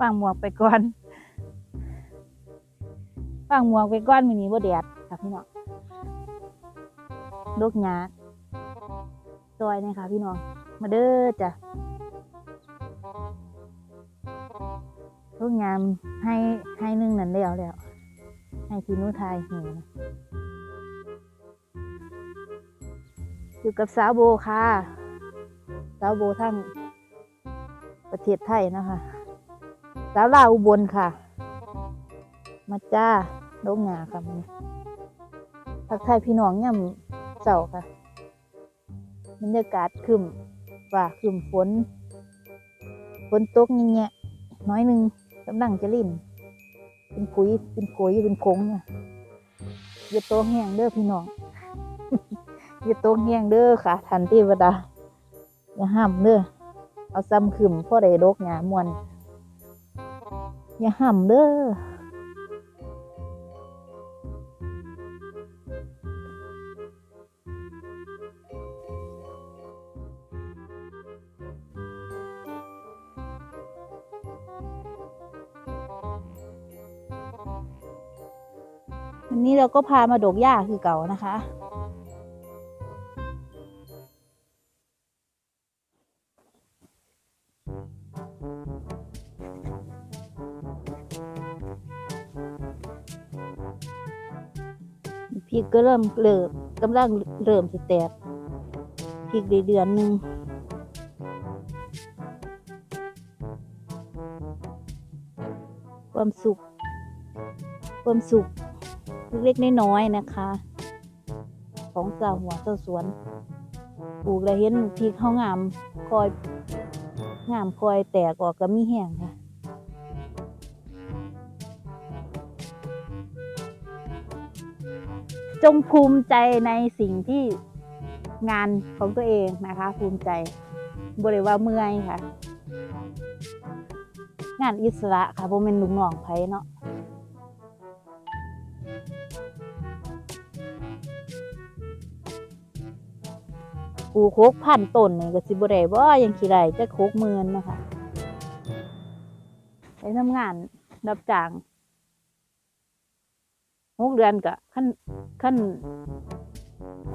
วางหมวกไปก่อนวางหมวกไปก่อนมือนี้บ่แดดค่ะพี่น้องดกหญ้าซอยนี่ค่ะพี่น้อง มาเด้อจ้ะดกหญ้าให้ให้นึ่งนั่นแล้วแล้วให้ที่นูทายห็นนะอยู่กับสาวโบค่ะ สาวโบทั้งประเทศไทยนะคะ สาวลาอุบลค่ะ มาจ้าโดงงาค่ะมันทักทายพี่น้องย่ำเสาค่ะบรรยากาศคึมว่าคึมฝน ฝนตกแง่ๆน้อยหนึงกำลังจะลิ่น เป็นปุ๋ยเป็นปุ๋ยเป็นผงเนี่ยอย่าโตแห้งเด้อพี่น้องอย่าโตแห้งเด้อค่ะ ทันเทวดาอย่าห้ามเด้อเอาซ้ำขึ้นพ่อได้ดกหยามวน อย่าห้ามเด้อวันนี้เราก็พามาดกหญ้าคือเก่านะคะ พริกก็เริ่มเริ่มกำลังเริ่มจะแตกพริกได้เดือนหนึ่งความสุข ความสุขเล็กๆน้อยๆนะคะ ของเจ้าหัวเจ้าสวนปลูกแล้วเห็นพริกเขางามคอยงามคอยแตกออกก็มีแห้งค่ะ จงภูมิใจในสิ่งที่งานของตัวเองนะคะ ภูมิใจบริว่าเมื่อยค่ะ งานอิสระค่ะโบเป็นลูกน้องไผเนาะปลูกโคกพันต้นนี่ก็สิบ่ได้บ่ยังขี้ไรจะโคกหมื่นนะคะไปทำงานรับจ้าง หกเดือนก็ขั้นขั้น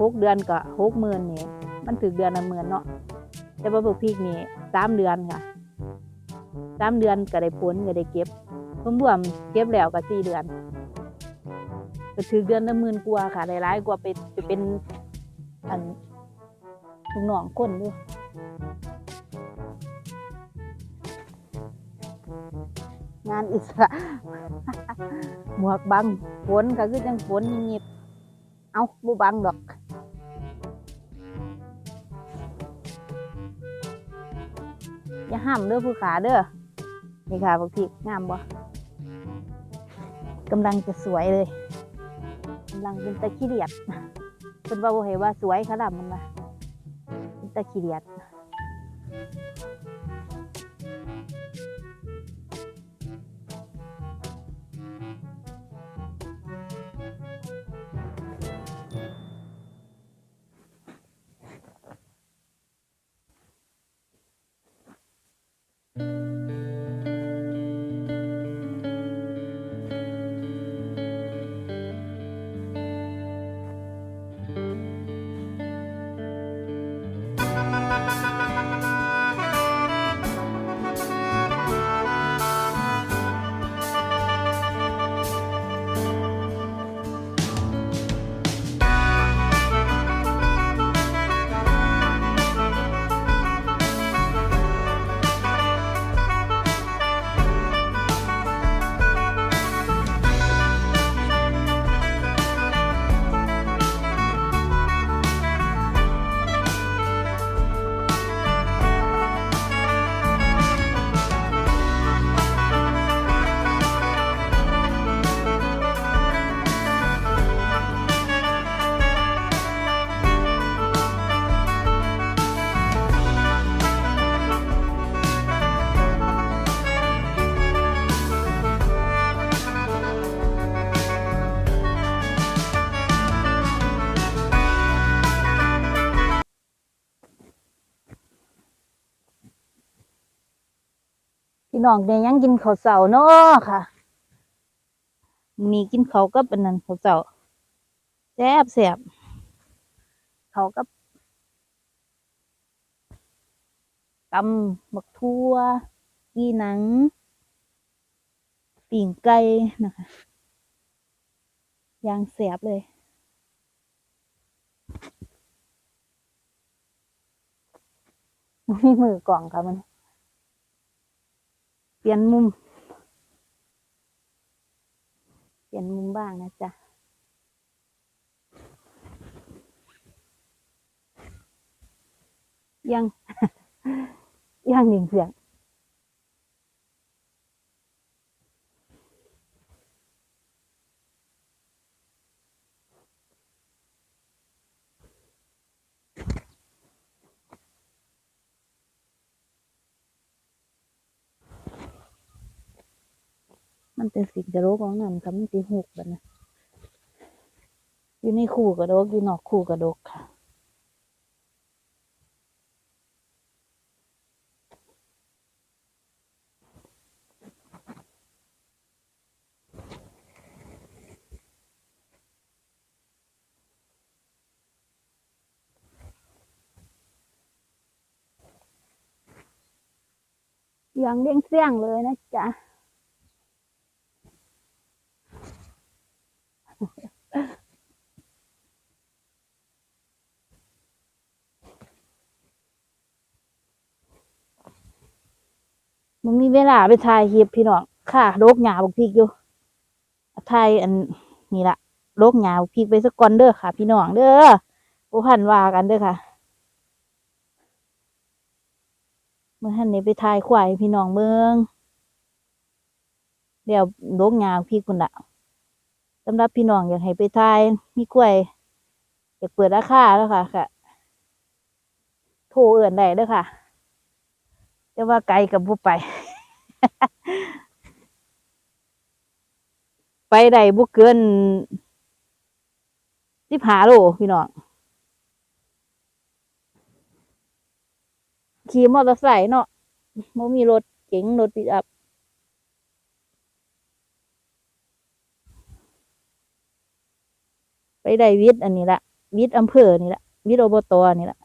หกเดือนก็หกหมื่นนี่มันถึงเดือนละหมื่นเนาะแต่ว่าพวกพีกนี่สามเดือนค่ะสามเดือนก็ได้ผลก็ได้เก็บรวมๆเก็บแล้วก็สี่เดือนก็ถือเดือนละหมื่นกว่าค่ะหลายๆกว่าไปไปเป็นอันลูกน้องคนด้วย งานอิสระ หมวกบังฝนก็คือจังฝนเงียบเอาบ่บังดอกอย่าห้ามเด้อผู้ขาเด้อนี่ค่ะบักพริกงามบ่กำลังจะสวยเลยกำลังเป็นตะขี้เดียดเพิ่นว่าบ่เห็นว่าสวยขนาดมันว่าเป็นตะขี้เดียด น้องเนี่ยยังกินข้าวเสาเนาะค่ะมีกินเขากับอันนั้นข้าวเสาแซ่บแซ่บเขากับตำบักทั่วกีหนังปิ่งไก่นะคะยางแสบเลยมีมือกล่องค่ะมัน ปลี่ยนมุม เปลี่ยนมุมบ้างนะจ๊ะ ยัง ยังหนึ่งเสียง มันเป็นสิ่งกระโดกของนั่นค่ะมันตีหกแบบนะอยู่ในคู่กระโดกอยู่นอกคู่กระโดกค่ะอย่างเลี่ยงเสี่ยงเลยนะจ๊ะ มันมีเวลาไปถ่ายคลิปพี่น้องค่ะโรคหยาบกพริกอยู่ถ่ายอันนี่ละโรคหยาบกพริกไปสักก่อนเด้อค่ะ พี่น้องเด้อผู้พันว่ากันเด้อค่ะเมื่อท่านนี้ไปถ่ายควายพี่น้องเมืองเดี๋ยวโรคหยาบกพริกคุณละสำหรับพี่น้องอยากให้ไปถ่ายมีกล้วยอยากเปิดราคาแล้วค่ะค่ะโทรเอื่นได้เด้อค่ะ แต่ว่าไกลกับผู้ไป ไปได้บุเกินสิบหาโลพี่น้องขี่มอเตอร์ไซค์เนาะมันมีรถเก๋งรถปิกอัพไปได้วิทย์อันนี้ละวิทย์อำเภอนี่ละวิทย์อบตนี่ละ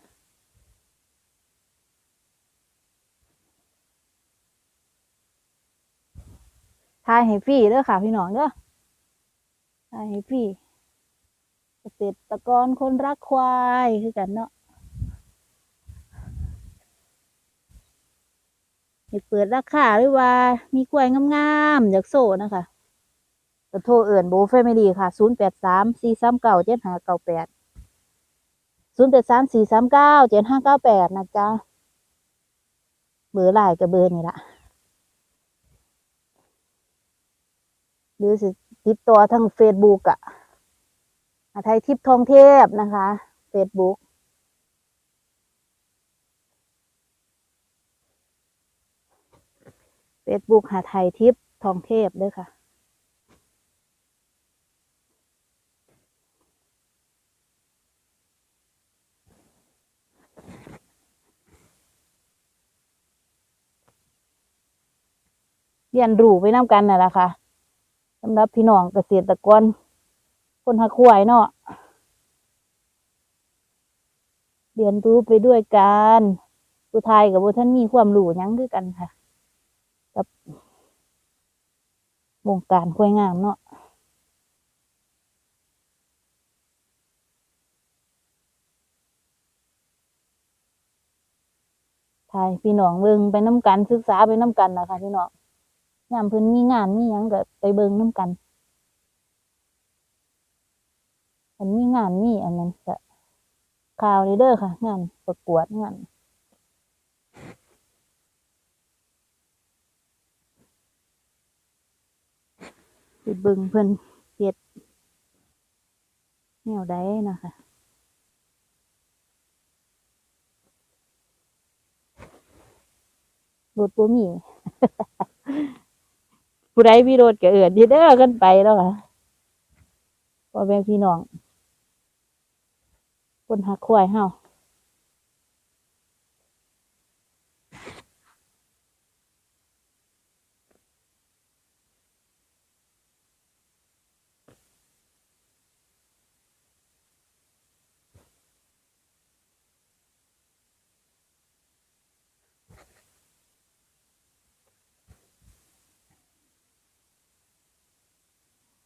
ทายให้ฟรีเด้อค่ะ พี่น้องเด้อทายให้ฟรีเกษตรกรคนรักควายคือกันเนาะอยากเปิดราคาหรือว่า มีกล้วยงามๆอยากโซ่นะคะก็โทรเอื่นโบแฟมิลี่ค่ะ 0 8 3 4 3 9 7 5 9 8 0 8 3 4 3 9 7 5 9 8 นะจ๊ะ เบอร์ไลน์กับเบอร์นี่ละ หรือสิติดต่อทางเฟซบุ๊กอะอาไทยทิพย์ทองเทพนะคะเฟซบุ๊กเฟซบุ๊กหาไทยทิพย์ทองเทพด้วยค่ะเรียนรู้ไปน้ำกันน่ะละค่ะ สำหรับพี่น้องเกษตรกร คนหักควายเนาะเรียนรู้ไปด้วยกันผู้ไทยกับผู้ท่านมีความรู้ยังคือกันค่ะ กับวงการควายงามเนาะไทยพี่น้องเบิ่งไปน้ำกันศึกษาไปน้ำกันนะคะพี่น้อง ยามเพิ่นมีงานมีหยังก็ไปเบิ่งน้ำกันอันมีงานมีอันนั้นก็ข่าวเด้อค่ะ งานประกวดงานไปเบิ่งเพิ่นเฮ็ดแนวใดนะคะรถบ่มี ผู้ใดวิโรธก็เอิ้นที่เด้อกันไปแล้วค่ะพ่อแม่พี่น้องคนหักควายเฮา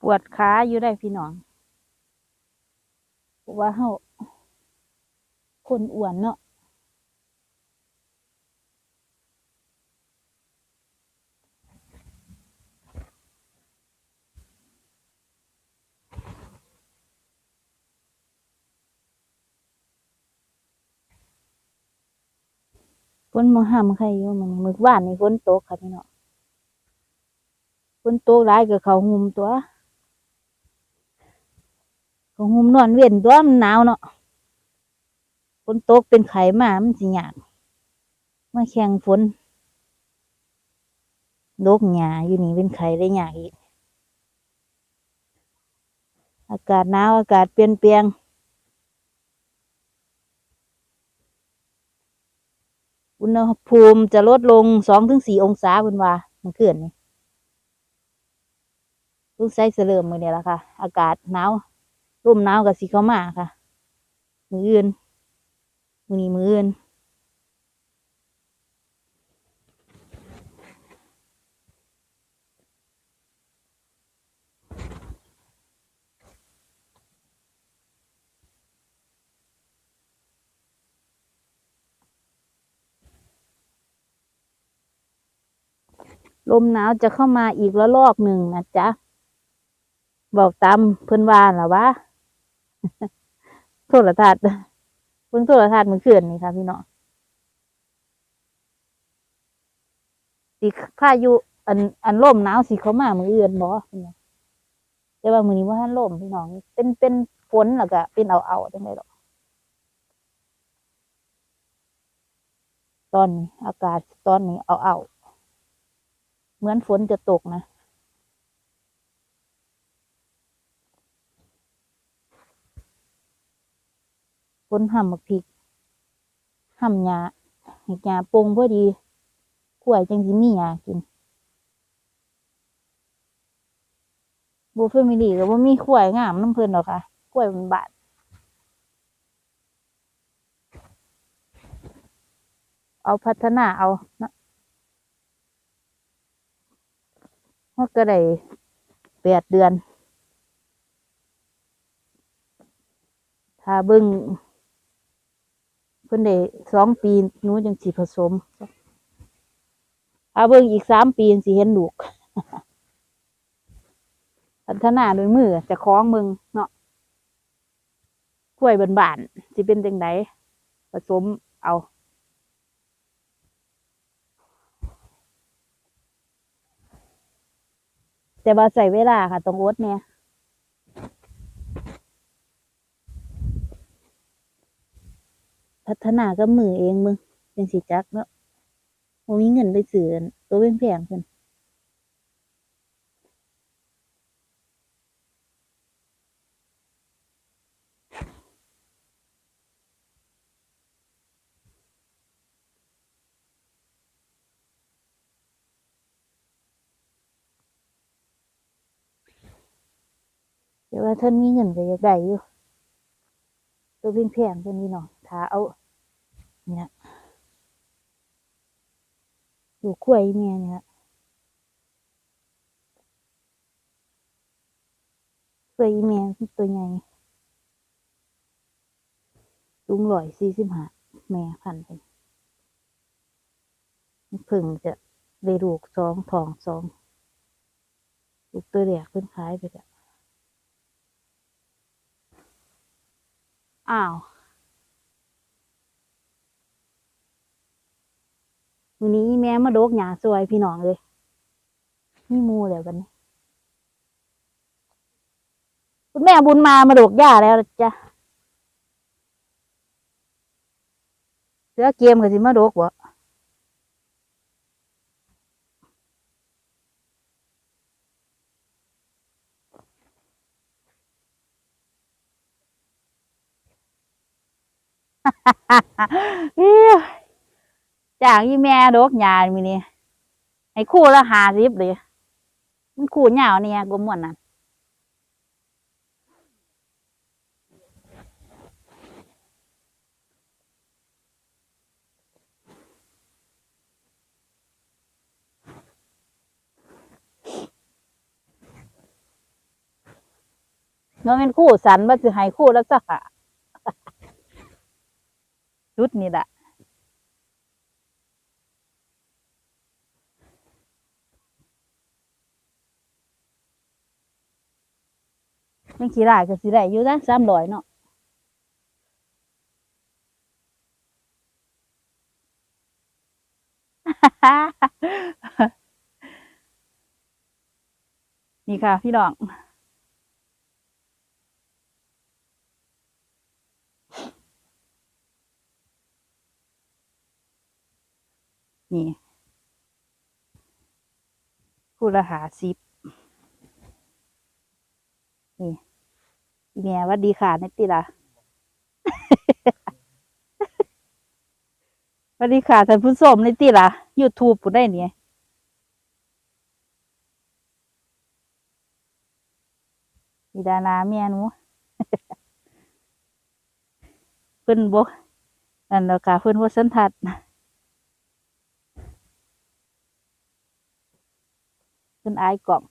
ปวดขาอยู่ได้พี่น้องว่าเฮาคนอ้วนเนาะฝนมาห้ามใครอยู่มันมื้อวานนี่ฝนตกค่ะพี่น้องฝนตกหลายก็เขาหุมตัว ก็หุมนอนเว้นตัวมันหนาวเนาะฝนตกเป็นไข้มามันสิยากมาแข่งฝนโรคหยาอยู่นี่เป็นไข้ได้ยากอีก อากาศหนาวอากาศเปลี่ยนแปลงอุณหภูมิจะลดลงสองถึงสี่องศาบนว่าเมันเกินนี่ลูกไส้เสลิมมือเนี่ยละค่ะ อากาศหนาว ร่มหนาวกับสีเข้ามาค่ะ มืออื่น มือนี้มืออื่นลมหนาวจะเข้ามาอีกระลอกหนึ่งนะจ๊ะ บอกตามเพิ่อนว่าล่ะวะ โทรทัศน์เพิ่งโทรทัศน์เมื่อนนี่ค่ะพี่น้องสิพายุอันอันลมหนาวสิเข้ามามืออื่นบ่เพิ่นว่าแต่ว่ามือนี้ว่าทันลมพี่น้อง เป็นเป็นฝนแล้วก็เป็นเอาเอาจังไดดอกตอนนี้อากาศตอนนี้เอาเอาเหมือนฝนจะตกนะ นห่ำบักพริกห่ำหญ้าห็ดหญ้าปงพอดีกล้วยจังสิมีหญ้ากินบูเฟมิลี่ก็บ่มีกล้วยงามน้ำเพิ่นหรอกค่ะกล้วยมันบาดเอาพัฒนาเอานะฮอดก็ได้แปดเดือน ถ้าเบิ่ง พิ่นได้สองปีหนูจังสิผสมถ้าเบิ่งอีกสามปีสิเห็นลูกพัฒนาด้วยมือจะคล้องมึงเนาะกล้วยบานๆสิเป็นจังไดผสมเอาแต่ว่าใส่เวลาค่ะตรงอดเนี่ย พัฒนากับมือเองมึงเป็นสิจักเนาะบ่มีเงินไปซื้ออันตัวแพงๆเพิ่นแต่ว่าท่านมีเงินก็อยากได้อยู่ตัวแพงเพิ่นนี่เนาะ ถ้าเอาเนี่ยลูกล้วยแม่เนี่ยกล้วยแม่ตัวใหญ่สูงร้อยสี่สิบห้าแม่พันธุ์เพิ่นพิ่งจะได้ลูกสองทองสองลูกตัวแรกเพิ่นขายไปแล้วอ้าว วันนี้แม่มาโดกหญ้าสวยพี่น้องเลยนี่มูแล้วกันคุณแม่บุญมามาโดกหญ้าแล้วจ้ะเสือเกมก็สิมาโดกบ่เอ้ย จ้างอีแม่โดกหญ้ามีนี่ให้คู่ละหาสิบเลยมันคู่ยาวเนี่ยกว่าม่วนน่ะเงินเป็นคู่สันว่าสิให้คู่แล้วจ้ะค่ะชุดนี่แหละ ยังขี่ได้ก็สิได้อยู่นะสามร้อยเนาะนี่ค่ะ พี่น้องนี่คู่ละหาสิบ นี่เมียวัดดีค่ะนิติละวัดดีค่ะท่านผู้ชมนิติละยูทูบผู้ได้เนี่ยอีดานาเมียหนูเพิ่นบ่นั่นแหล้วค่ะเพิ่นบ่สันทัดขึ้นอายกล่อง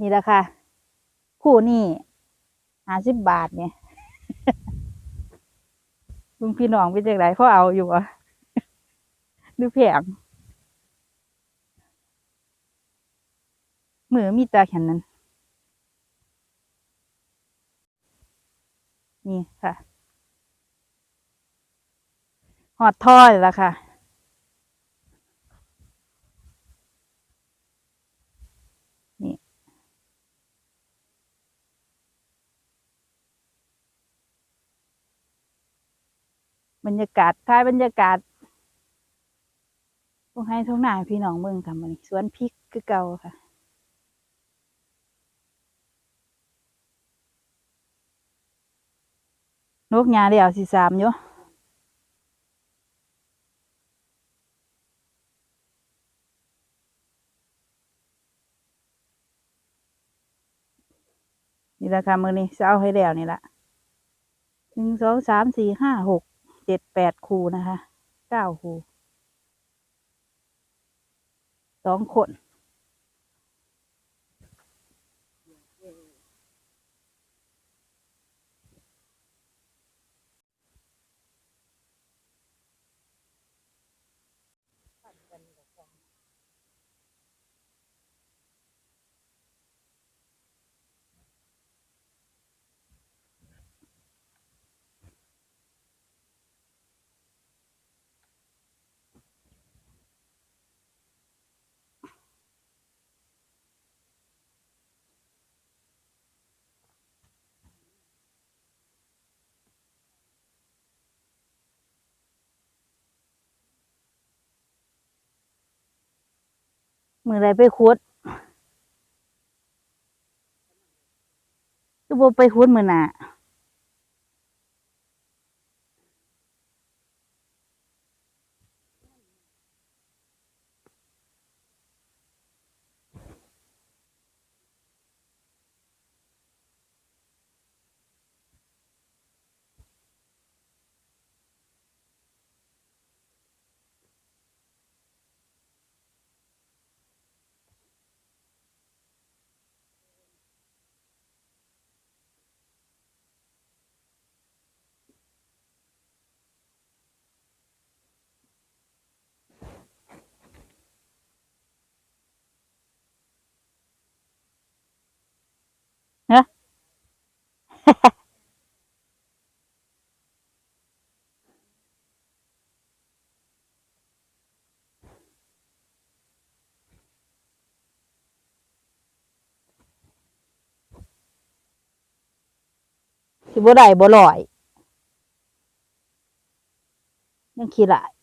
นี่แหละค่ะ คู่นี่ห้าสิบบาทเนี่ยลุงพี่น้องเป็นจังไรเขาเอาอยู่อะดูแพงมือมีตาแค่นั้น นี่ค่ะ หอดท่อเลยละค่ะ บรรยากาศท้ายบรรยากาศพวกให้ทุกหน้าพี่น้องเมืองค่ะมันสวนพริกคือเก่าค่ะ นกยาเดียวสิสามอยู่นี่แหละค่ะมือนี้จะเอาให้แล้วนี่ละหนึ่งสองสามสี่ห้าหก เจ็ดแปดคูนะคะเก้าคูสองคน มือไรไปขุดก็บไปขุดมือหน่ะ สิบ่ได้บ่ลอยยังขี้หลาย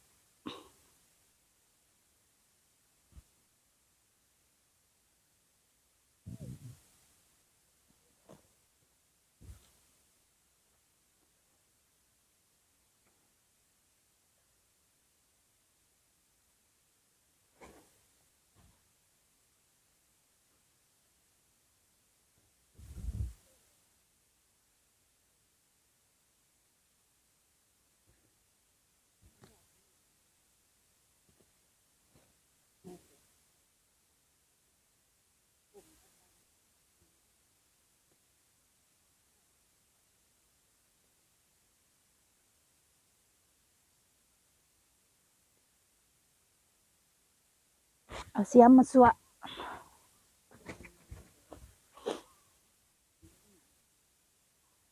เอาเสียมมาสวะ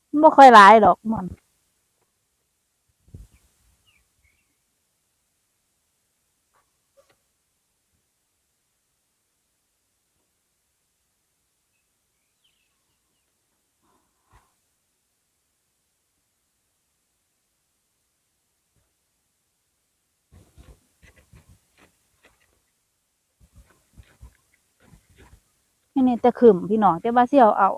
มันบ่ค่อยหลายดอกมัน นี่แต่ขึ้มพี่น้องแต่ว่าเสี่ยวเอา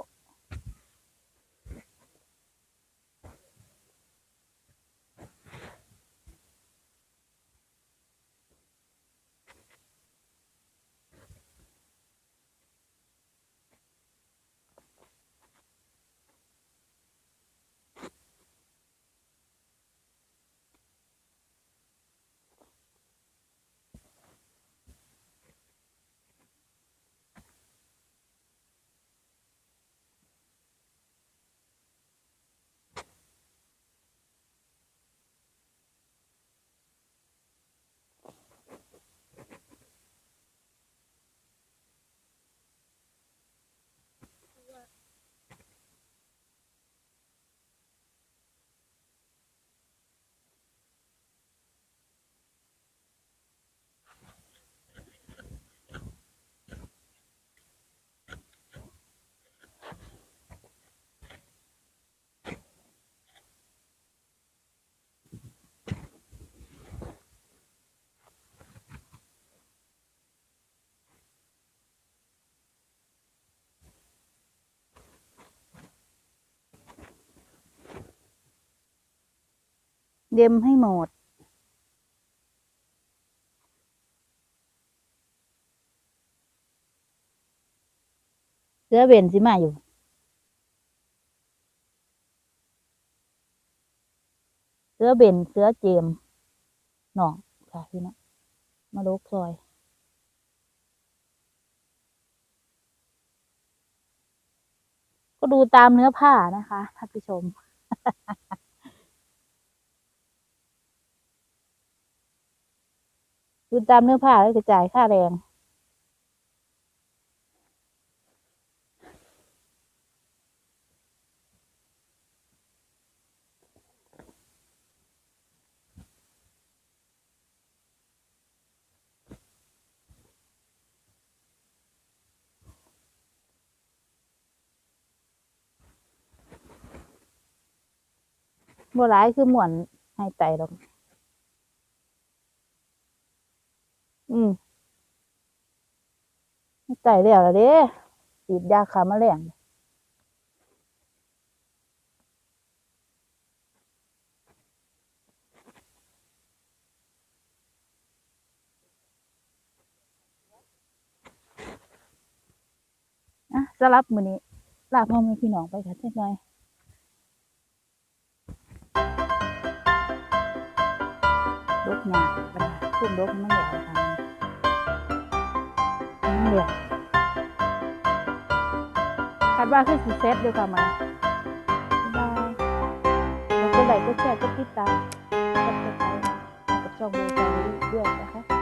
เด็มให้หมด เสือเบนสิมาอยู่ เสือเบนเสือเจมหนองค่ะพี่น้องมาลกซอยก็ดูตามเนื้อผ้านะคะท่านผู้ชม ดูตามเนื้อผ้าแล้วจะจ่ายค่าแรงบัวร้ายคือหมวนให้ไตดอก อืมให้ไตแล้วละเด้ฉีดยาขามาแมลงอะสำหรับมือนี้ลาพ่อแม่พี่น้องไปค่ะเช่นไรลกหยาปัญหาคุ้มลกมันเหลวค่ะ เหลวคาดว่าคือสีเซตเดียวกันมาบายแล้วก็ไหลก็แชร์ก็ติดตามกดติดตามกับช่องโบใจด้วยนะคะ